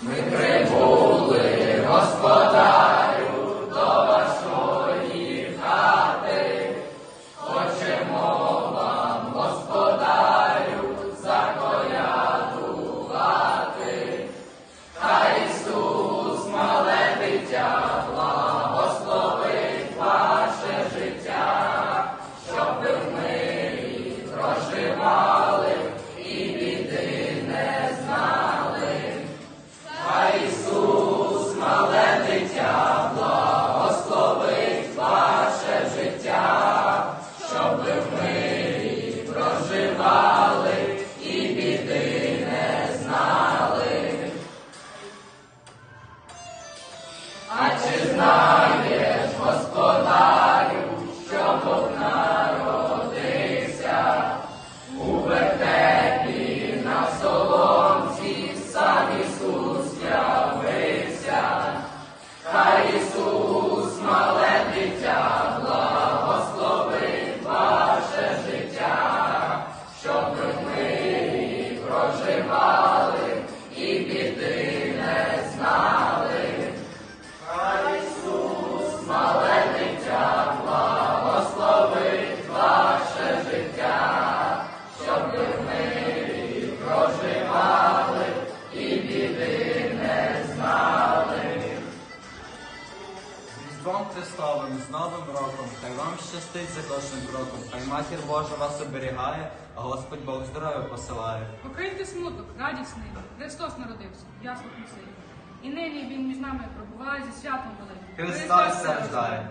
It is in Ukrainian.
Amen. З Різдвом Христовим, з Новим роком, хай вам щастить за кожним кроком, хай матір Божа вас оберігає, а Господь Бог здоров'я посилає. Покиньте смуток, радісний, Христос народився, ясно селі. І нині він між нами пробуває зі святом великим. Христос страждає.